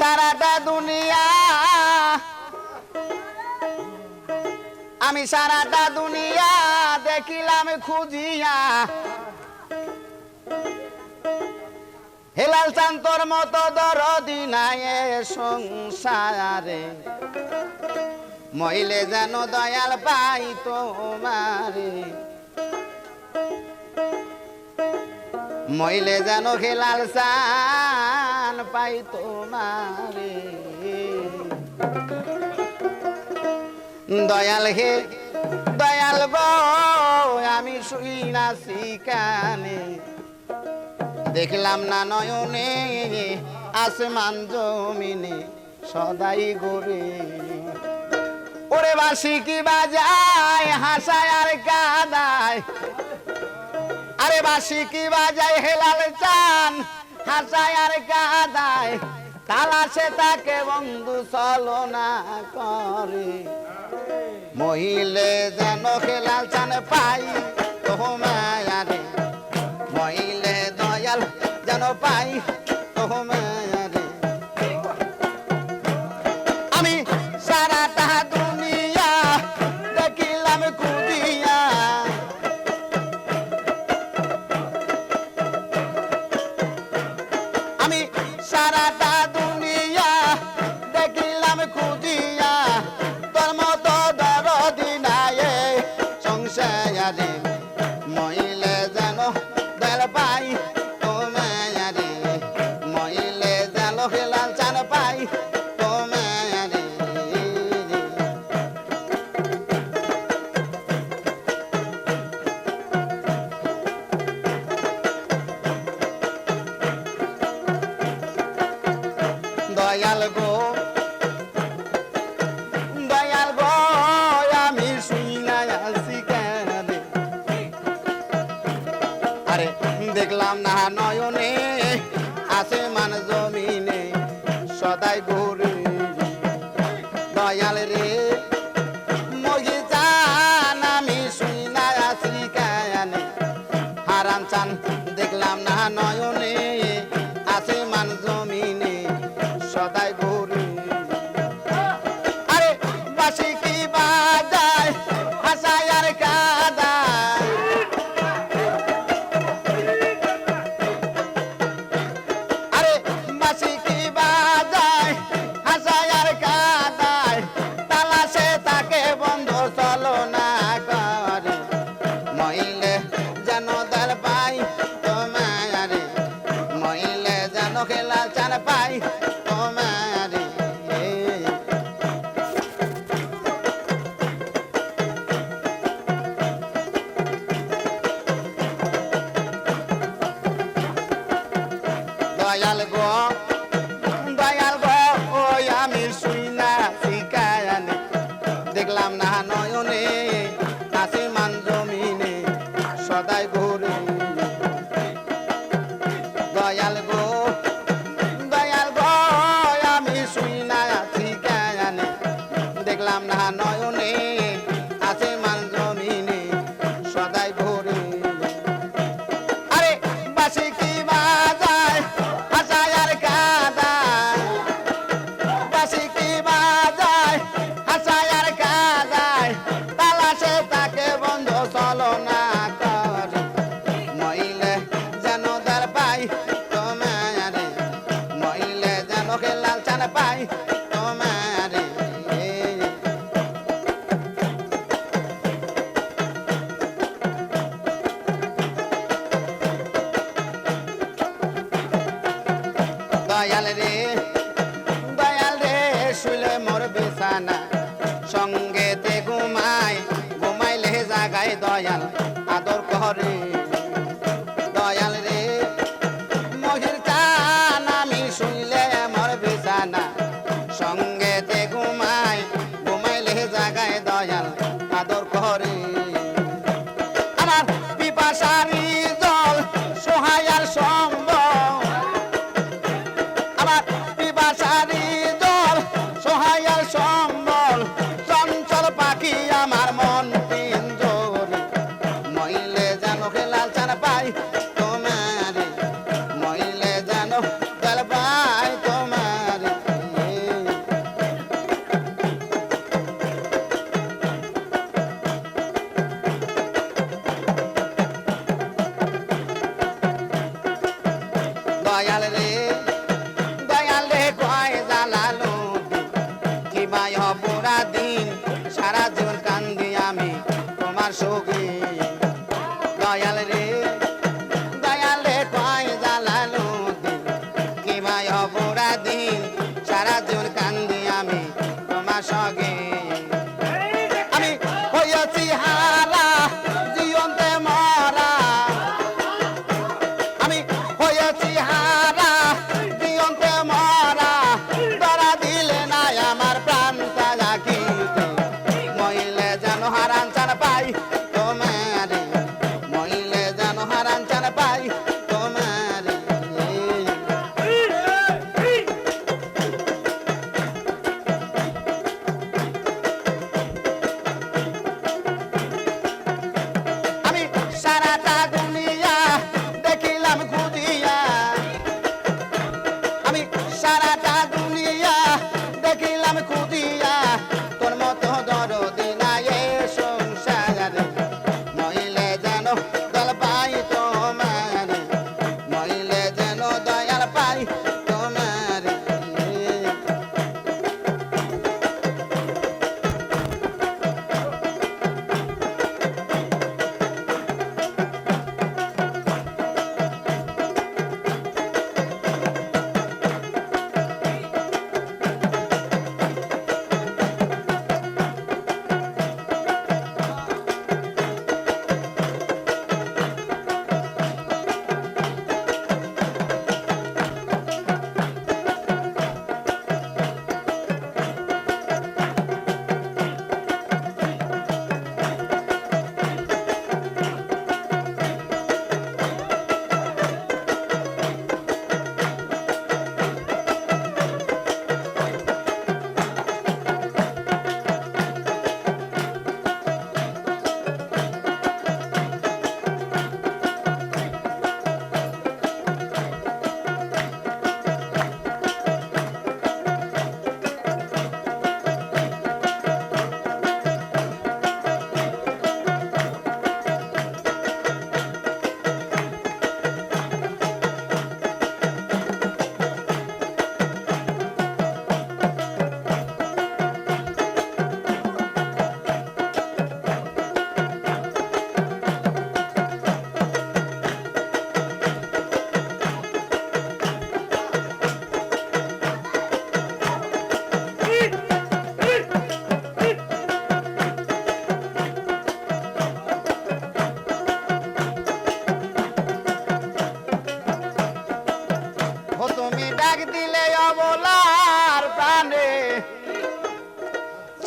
সারাটা দুনিয়া। আমি সারাটা দুনিয়া দেখিলাম খুঁজিয়া। হেলাল চান্তর মতো দরদি নাই সংসারে। মহিলে যেন দয়াল পাই তোমারে। মহিলে যেন খেলাল চান পাই তোমারে। দয়াল হে, দয়াল আমি শুই না কানে। দেখলাম না নয়নে আসমান জমিনে সদাই গোরে ওরে বাসি কি বাজায়, হাসায় আর কাদায়। আরে বাসি কি বাজায়, হেলাল চান হাসায় আর কাদায় তালাশে তাকে বন্ধু চলনা করে। মহিলে যেন খেলাল চান পাই তোমায়ারে মহিলে দয়াল যেন পাই তোমায়ারে money. দেখলাম না নয়নে আছে মান জমিনে, সদাই ঘুরে। দয়াল রে মহি চান আমি শুই না আসি কেন। হারাম চান, দেখলাম না নয়নে আছে মান জমিনে, সদাই ঘুরে। দয়াল গো। পাই, তোমারে। দয়াল রে দয়াল রে শুলে মোর বিছানা। সঙ্গেতে ঘুমাই, ঘুমাইলে জাগায় দয়াল, আদর করে। সগে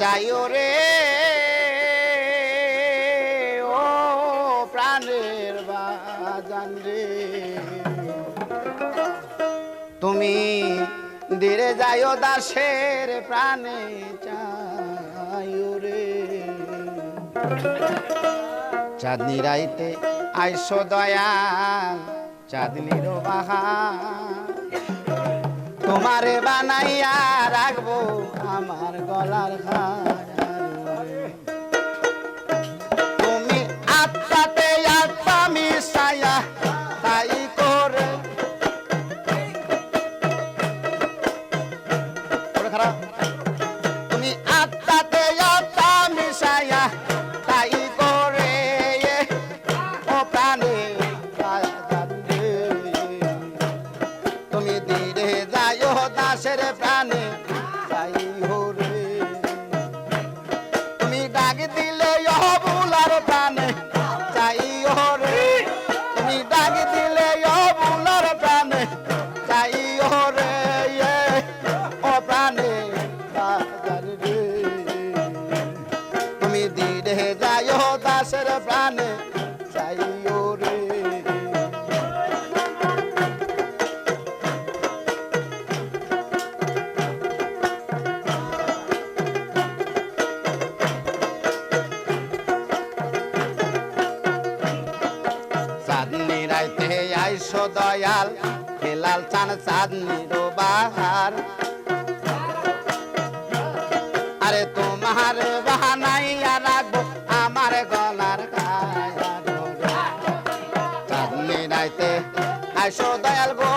চাইও রে। ও প্রাণের বাজান রে। তুমি ধীরে যাইও দাসের প্রাণে চাইও রে। চাঁদনি রাইতে আইসো দয়া চাঁদনির বাহার। তোমারে বানাইয়া রাখব আমার গলার খা বিশ্ব দয়াল হেলাল চান চাঁদনি বাহার। আরে তোমার বাহানাইয়া রাখব আমার গলার চাঁদনি রাইতে আইসো দয়াল গো,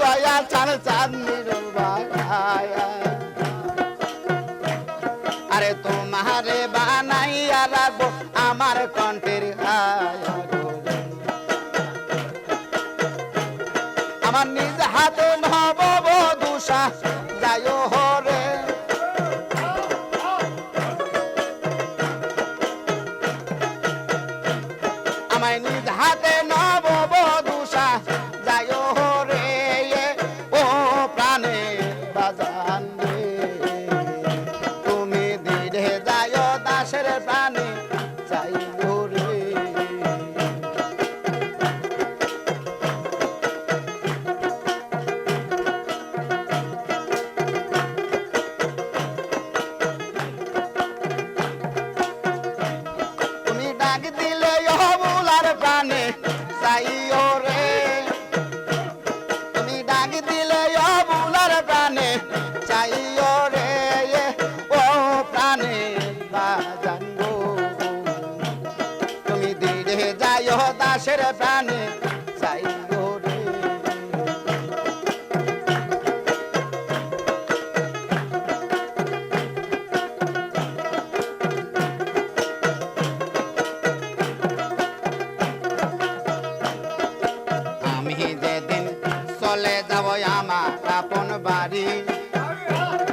দয়াল চান চাঁদনি আমায় নিজ হাতে দাসের প্রাণে চাইও